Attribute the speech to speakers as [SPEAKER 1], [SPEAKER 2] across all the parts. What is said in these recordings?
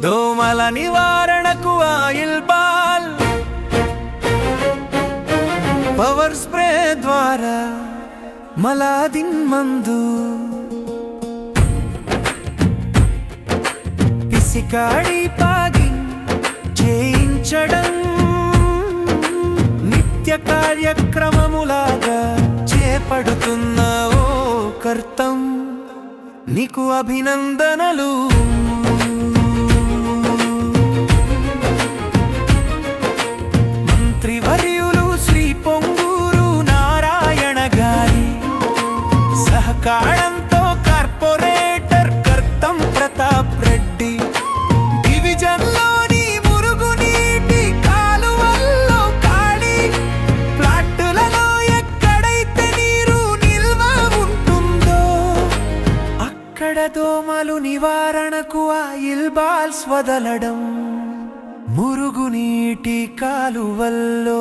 [SPEAKER 1] దోమల నివారణకు oil ball. Power spray ద్వారా మలాదిన్ మందు. పిసికాడి పాగి చేయించడం. నిత్య కార్యక్రమములాగా చేపడుతున్న ఓ కర్తం. నీకు అభినందనలు. కాడంతో కార్పొరేటర్ కర్తం ప్రతాప్ రెడ్డి. డివిజన్లోని మురుగునీటి కాలువల్లో ఖాళీ ప్లాట్టులలో ఎక్కడైతే నీరు నిల్వ ఉంటుందో అక్కడ దోమలు నివారణకు ఆయిల్ బాల్స్ వదలడం. మురుగునీటి కాలువల్లో.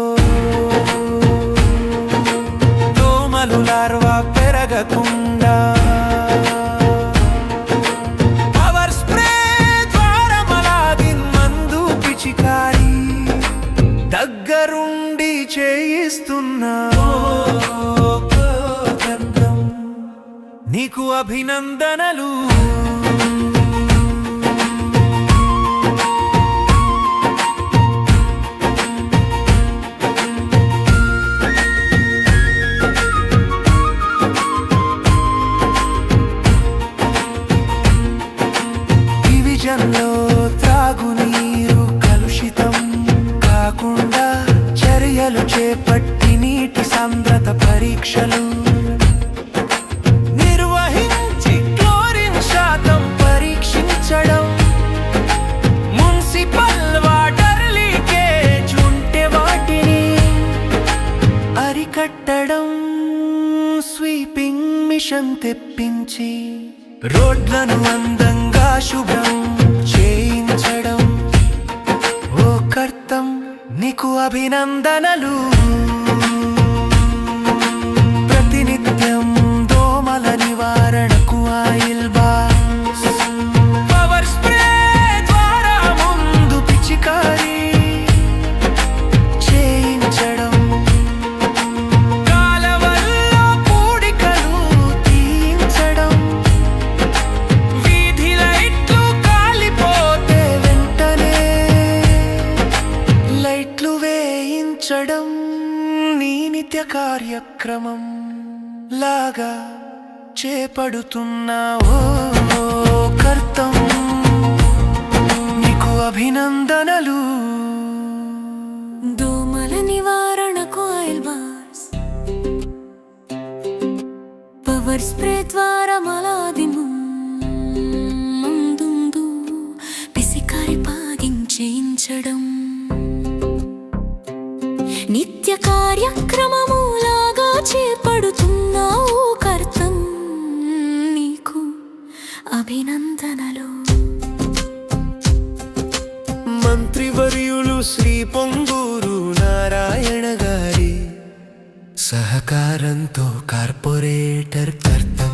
[SPEAKER 1] నీకు అభినందనలు. డివిజన్లో త్రాగునీరు కలుషితం కాకుండా చర్యలు చేపట్టి నీటి సాంద్రత పరీక్షలు స్వీపింగ్ తెప్పించి రోడ్లను అందంగా శుభ్రం చేయించడం. ఓ కర్తం నీకు అభినందనలు. ప్రతినిత్యం దోమల నివారణకు ఆయిల్ బాస్ పవర్ స్ప్రే ద్వారా ముందు పిచికారి నిత్య కార్యక్రమం లాగా చేపడుతున్న కర్తం నీకు అభినందనలు.
[SPEAKER 2] దోమల నివారణకు ఆయిల్ పవర్ స్ప్రే ద్వారా మలాది ముందుందు పిసికారి పాగించేయించడం నిత్య కార్యక్రమములాగా అభినందనలు
[SPEAKER 1] మంత్రివర్యులు శ్రీ పొంగూరు నారాయణ గారి సహకారంతో కార్పొరేటర్ కర్తం.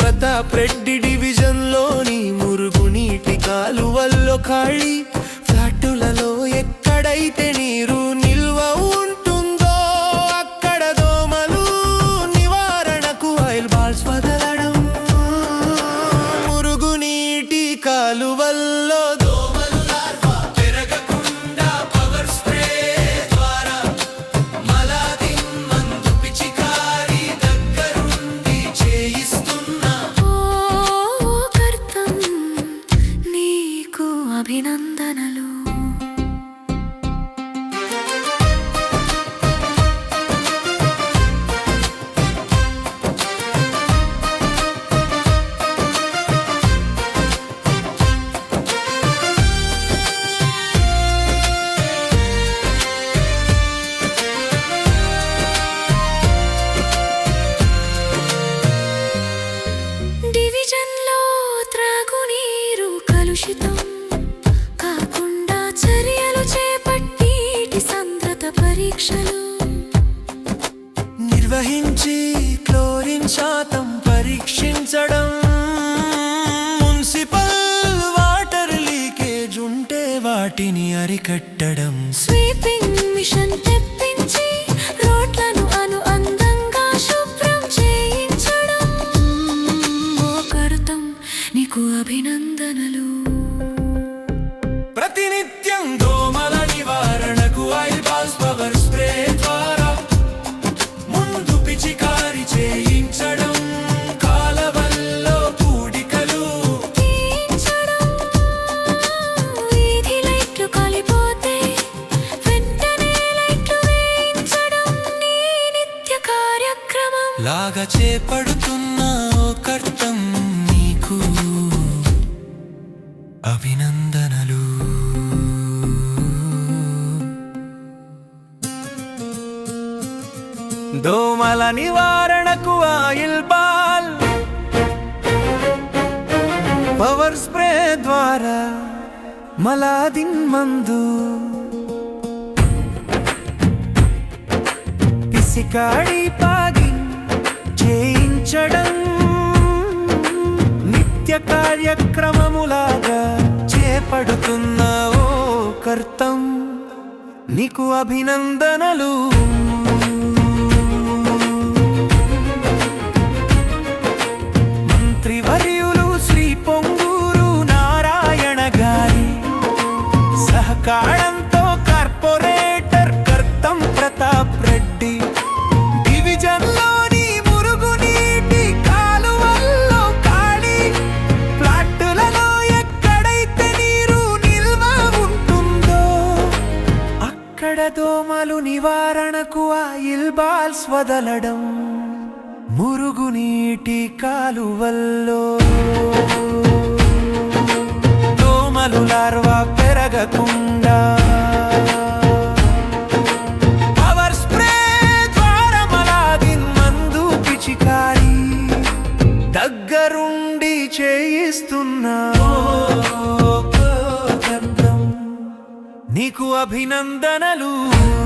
[SPEAKER 1] ప్రతాప్ రెడ్డి డివిజన్లోని మురుగునీటి కాలువల్లో ఖాళీ ఫ్లాటులలో ఎక్కడైతే శాతం పరీక్షించడం. మున్సిపల్
[SPEAKER 2] వాటర్ లీకేజ్ ఉంటే వాటిని అరికట్టడం. స్వీపింగ్ మిషన్
[SPEAKER 1] చెప్పి చేపడుతున్న కర్తం నీకు. అభినందనలు. దోమల నివారణకు ఆయిల్ బాల్. పవర్ స్ప్రే ద్వారా మలాదిన్ మందు. పిసికాడి పాగి చేయించడం నిత్య కార్యక్రమములాగా చేపడుతున్న ఓ కర్తం. నీకు అభినందనలు. దోమలు నివారణకు ఆయిల్ బాల్స్ వదలడం. మురుగునీటి కాలువల్లో. దోమలు లార్వా పెరగకుండా. పవర్ స్ప్రే ద్వారా మలాదిన్ మందు పిచికారి. దగ్గరుండి చేయిస్తున్నా. నీకు అభినందనలు.